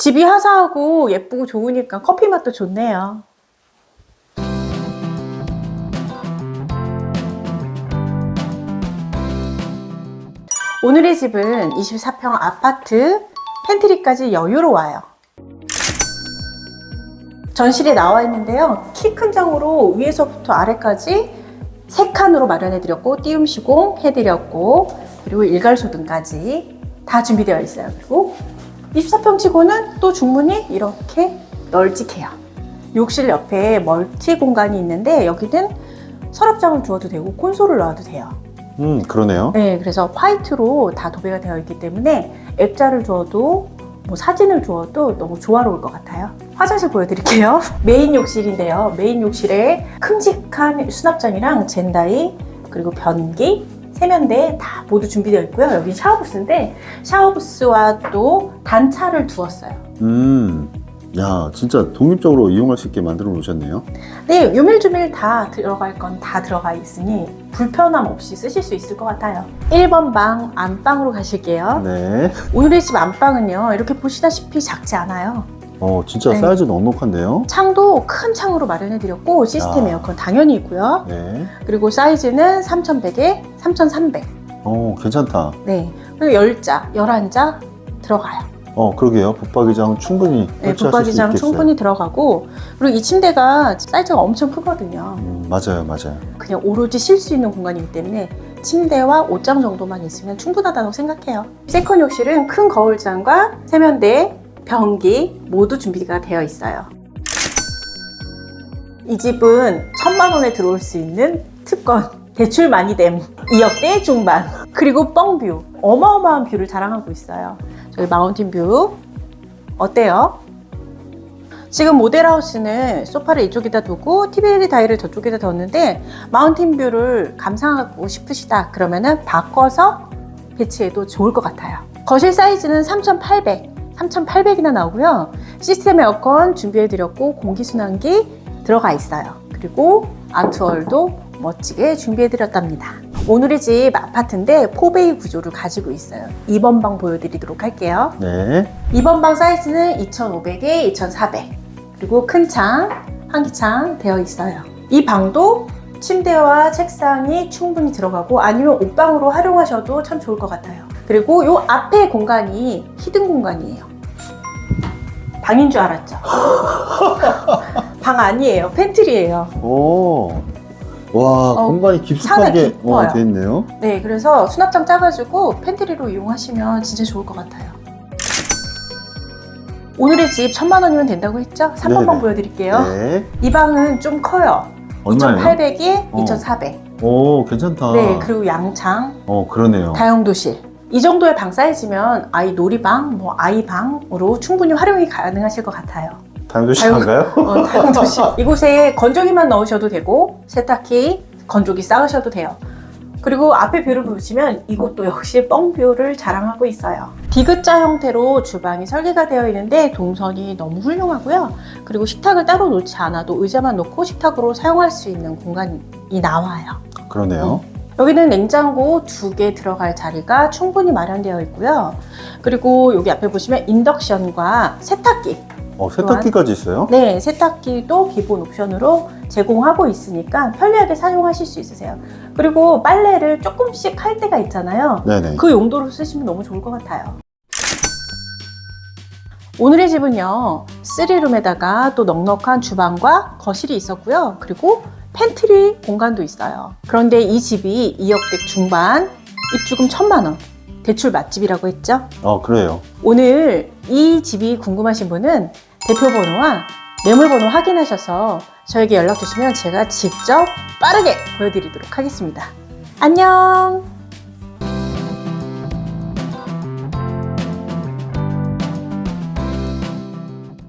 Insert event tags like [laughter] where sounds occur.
집이 화사하고 예쁘고 좋으니까 커피 맛도 좋네요. 오늘의 집은 24평 아파트 팬트리까지 여유로워요. 전실에 나와 있는데요. 키 큰 장으로 위에서부터 아래까지 세 칸으로 마련해 드렸고 띄움 시공 해 드렸고 그리고 일괄 소등까지 다 준비되어 있어요. 그리고 24평 치고는 또 중문이 이렇게 널찍해요. 욕실 옆에 멀티 공간이 있는데 여기는 서랍장을 두어도 되고 콘솔을 놔도 돼요. 음, 그러네요. 네, 그래서 화이트로 다 도배가 되어 있기 때문에 액자를 주어도 뭐 사진을 주어도 너무 조화로울 것 같아요. 화장실 보여드릴게요. [laughs] 메인 욕실인데요. 메인 욕실에 큼직한 수납장이랑 젠다이 그리고 변기 세면대 다 모두 준비되어 있고요. 여기 샤워부스인데 샤워부스와 또 단차를 두었어요. 음, 야, 진짜 독립적으로 이용할 수 있게 만들어 놓으셨네요. 네, 요밀조밀 다 들어갈 건 다 들어가 있으니 불편함 없이 쓰실 수 있을 것 같아요. 1번 방 안방으로 가실게요. 네. 오늘의 집 안방은요, 이렇게 보시다시피 작지 않아요. 어, 진짜 네. 사이즈 넉넉한데요. 창도 큰 창으로 마련해드렸고, 시스템 야. 에어컨 당연히 있고요. 네. 그리고 사이즈는 3100에 3300. 어, 괜찮다. 네. 그리고 10자, 11자 들어가요. 어, 그러게요. 붙박이장 충분히 네, 설치하실 붙박이장 있겠어요. 충분히 들어가고, 그리고 이 침대가 사이즈가 엄청 크거든요. 음, 맞아요, 맞아요. 그냥 오로지 쉴 수 있는 공간이기 때문에 침대와 옷장 정도만 있으면 충분하다고 생각해요. 세컨 욕실은 큰 거울장과 세면대, 변기 모두 준비가 되어 있어요. 이 집은 천만 원에 들어올 수 있는 특권. 대출 많이 됨. 2억대 중반. 그리고 뻥뷰. 어마어마한 뷰를 자랑하고 있어요. 저희 마운틴 뷰. 어때요? 지금 모델하우스는 소파를 이쪽에다 두고 TV 다이를 저쪽에다 뒀는데 마운틴 뷰를 감상하고 싶으시다 그러면은 바꿔서 배치해도 좋을 것 같아요. 거실 사이즈는 3,800, 3,800이나 나오고요. 시스템 에어컨 준비해드렸고 공기순환기 들어가 있어요. 그리고 아트월도 멋지게 준비해드렸답니다. 오늘의 집 아파트인데 포베이 구조를 가지고 있어요. 2번 방 보여드리도록 할게요. 네. 2번 방 사이즈는 2,500에 2,400 그리고 큰 창, 환기창 되어 있어요. 이 방도 침대와 책상이 충분히 들어가고 아니면 옷방으로 활용하셔도 참 좋을 것 같아요. 그리고 요 앞에 공간이 히든 공간이에요. 방인 줄 알았죠? [laughs] 방 아니에요. 팬트리예요. 오. 와, 어, 공간이 깊숙하게. 어, 돼 있네요. 네, 그래서 수납장 짜가지고 팬트리로 이용하시면 진짜 좋을 것 같아요. 오늘의 집 천만 원이면 된다고 했죠? 3번 방 네네. 보여드릴게요. 네. 이 방은 좀 커요. 얼마예요? 2,800에 어. 2,400. 오, 괜찮다. 네, 그리고 양창, 어, 그러네요. 다용도실. 이 정도의 방 사이즈면 아이 놀이방, 뭐 아이 방으로 충분히 활용이 가능하실 것 같아요. 다용도 시간가요? 어, 다용도실. [laughs] 이곳에 건조기만 넣으셔도 되고 세탁기, 건조기 쌓으셔도 돼요. 그리고 앞에 뷰를 보시면 이곳도 역시 뻥뷰를 자랑하고 있어요. 디귿자 형태로 주방이 설계가 되어 있는데 동선이 너무 훌륭하고요. 그리고 식탁을 따로 놓지 않아도 의자만 놓고 식탁으로 사용할 수 있는 공간이 나와요. 그러네요. 여기는 냉장고 두 개 들어갈 자리가 충분히 마련되어 있고요. 그리고 여기 앞에 보시면 인덕션과 세탁기. 어, 세탁기까지 있어요? 네, 세탁기도 기본 옵션으로 제공하고 있으니까 편리하게 사용하실 수 있으세요. 그리고 빨래를 조금씩 할 때가 있잖아요. 네네. 그 용도로 쓰시면 너무 좋을 것 같아요. 오늘의 집은요, 3룸에다가 또 넉넉한 주방과 거실이 있었고요. 그리고 팬트리 공간도 있어요. 그런데 이 집이 2억대 중반, 입주금 1천만 원, 대출 맛집이라고 했죠? 어, 그래요. 오늘 이 집이 궁금하신 분은 대표 번호와 매물 번호 확인하셔서 저에게 연락 주시면 제가 직접 빠르게 보여드리도록 하겠습니다. 안녕!